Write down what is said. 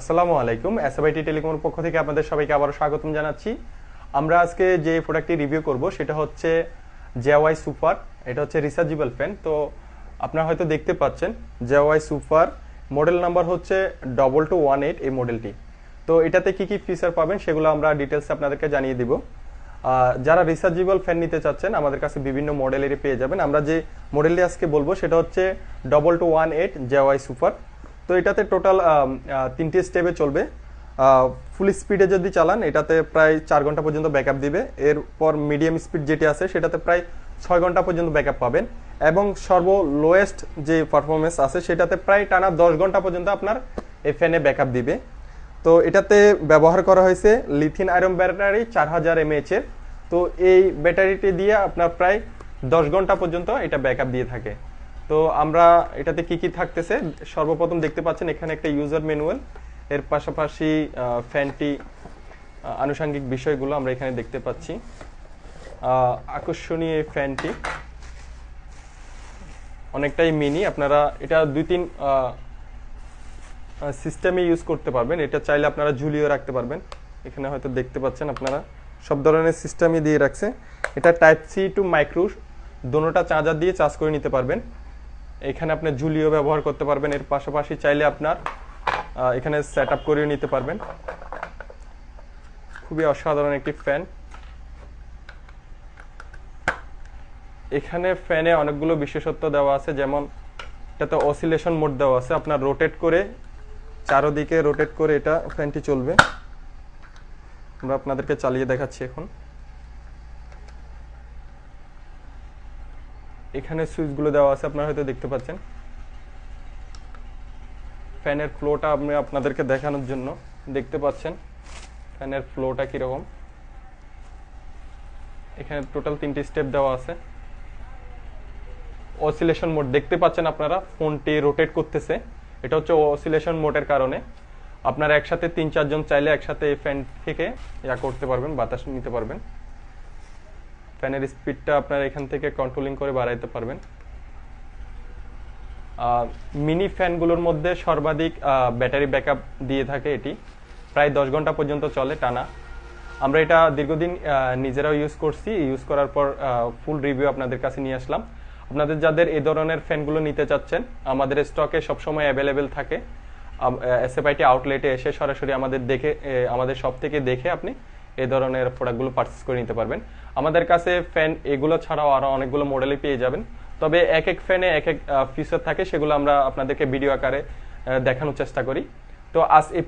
আসসালামু আলাইকুম এসআইটি টেলিকমের পক্ষ থেকে আপনাদের সবাইকে আবারও স্বাগতম জানাচ্ছি। আমরা আজকে যে প্রোডাক্টটি রিভিউ করব, সেটা হচ্ছে জেওয়াই সুপার এটা হচ্ছে রিসার্জেবল ফ্যান তো আপনারা হয়তো দেখতে পাচ্ছেন J Y super model number হচ্ছে ডবল টু ওয়ান এইট এই মডেলটি তো এটাতে কি কি ফিচার পাবেন, সেগুলো আমরা ডিটেলস আপনাদেরকে জানিয়ে দিব। যারা রিসার্জেবল ফ্যান নিতে চাচ্ছেন, আমাদের কাছে বিভিন্ন মডেলেরই পেয়ে যাবেন। আমরা যে মডেলটি আজকে বলব, সেটা হচ্ছে double two one eight J Y super তো এটাতে টোটাল তিনটি স্টেপে চলবে। ফুল স্পিডে যদি চালান, এটাতে প্রায় চার ঘণ্টা পর্যন্ত ব্যাকআপ দিবে। এরপর মিডিয়াম স্পিড যেটি আছে, সেটাতে প্রায় ছয় ঘণ্টা পর্যন্ত ব্যাকআপ পাবেন। এবং সর্ব লোয়েস্ট যে পারফরমেন্স আছে, সেটাতে প্রায় টানা দশ ঘণ্টা পর্যন্ত আপনার এই ফ্যানে ব্যাকআপ দিবে। তো এটাতে ব্যবহার করা হয়েছে লিথিন আয়রন ব্যাটারি চার হাজার এমএএচ এর। তো এই ব্যাটারিটি দিয়ে আপনার প্রায় দশ ঘণ্টা পর্যন্ত এটা ব্যাকআপ দিয়ে থাকে। তো আমরা এটাতে কি কি থাকতেছে? সর্বপ্রথম দেখতে পাচ্ছেন এখানে একটা ইউজার ম্যানুয়াল এর পাশাপাশি ফ্যানটি আনুষঙ্গিক বিষয়গুলো আমরা এখানে দেখতে পাচ্ছি। আকর্ষণীয় এই ফ্যানটি অনেকটাই মিনি আপনারা এটা দুই তিন সিস্টেমে ইউজ করতে পারবেন। এটা চাইলে আপনারা ঝুলিয়ে রাখতে পারবেন। এখানে হয়তো দেখতে পাচ্ছেন আপনারা, সব ধরনের সিস্টেমই দিয়ে রাখছে। এটা টাইপ সি টু মাইক্রো দোনোটা চার্জার দিয়ে চার্জ করে নিতে পারবেন। এখানে আপনি ঝুলিও ব্যবহার করতে পারবেন। এর পাশাপাশি চাইলে আপনার এখানে সেট আপ করেও নিতে পারবেন। খুবই অসাধারণ একটি ফ্যান এখানে ফ্যানে অনেকগুলো বিশেষত্ব দেওয়া আছে, যেমন এটাতে অসিলেশন মোড দেওয়া আছে। আপনার রোটেট করে, চারোদিকে রোটেট করে এটা ফ্যানটি চলবে। আমরা আপনাদেরকে চালিয়ে দেখাচ্ছি এখন। এখানে সুইচগুলো দেওয়া আছে, আপনারা হয়তো দেখতে পাচ্ছেন। ফ্যানের ফ্লোটা আমি আপনাদেরকে দেখানোর জন্য দেখতে পাচ্ছেন। ফ্যানের ফ্লোটা কীরকম। এখানে টোটাল তিনটি স্টেপ দেওয়া আছে। অসিলেশন মোড দেখতে পাচ্ছেন আপনারা, ফোনটি রোটেট করতেছে। এটা হচ্ছে অসিলেশন মোডের কারণে। আপনারা একসাথে তিন চারজন চাইলে একসাথে ফ্যান থেকে ইয়া করতে পারবেন, বাতাস নিতে পারবেন। ফ্যানের স্পিডটা আপনারা এখান থেকে কন্ট্রোলিং করে বাড়াইতে পারবেন। মিনি ফ্যানগুলোর মধ্যে সর্বাধিক ব্যাটারি ব্যাকআপ দিয়ে থাকে এটি। প্রায় দশ ঘণ্টা পর্যন্ত চলে টানা। আমরা এটা দীর্ঘদিন নিজেরাও ইউজ করছি। ইউজ করার পর ফুল রিভিউ আপনাদের কাছে নিয়ে আসলাম। আপনাদের যাদের এই ধরনের ফ্যানগুলো নিতে চাচ্ছেন, আমাদের স্টকে সবসময় অ্যাভেলেবেল থাকে। এসএফআইটি আউটলেটে এসে সরাসরি আমাদের দেখে আমাদের সব থেকে দেখে আপনি এই ধরনের প্রোডাক্টগুলো পারচেস করে নিতে পারবেন। আমাদের কাছে ফ্যান এগুলো ছাড়াও আরও অনেকগুলো মডেলই পেয়ে যাবেন। তবে এক এক ফ্যানে এক এক ফিচার থাকে, সেগুলো আমরা আপনাদেরকে ভিডিও আকারে দেখানোর চেষ্টা করি। তো আজ এই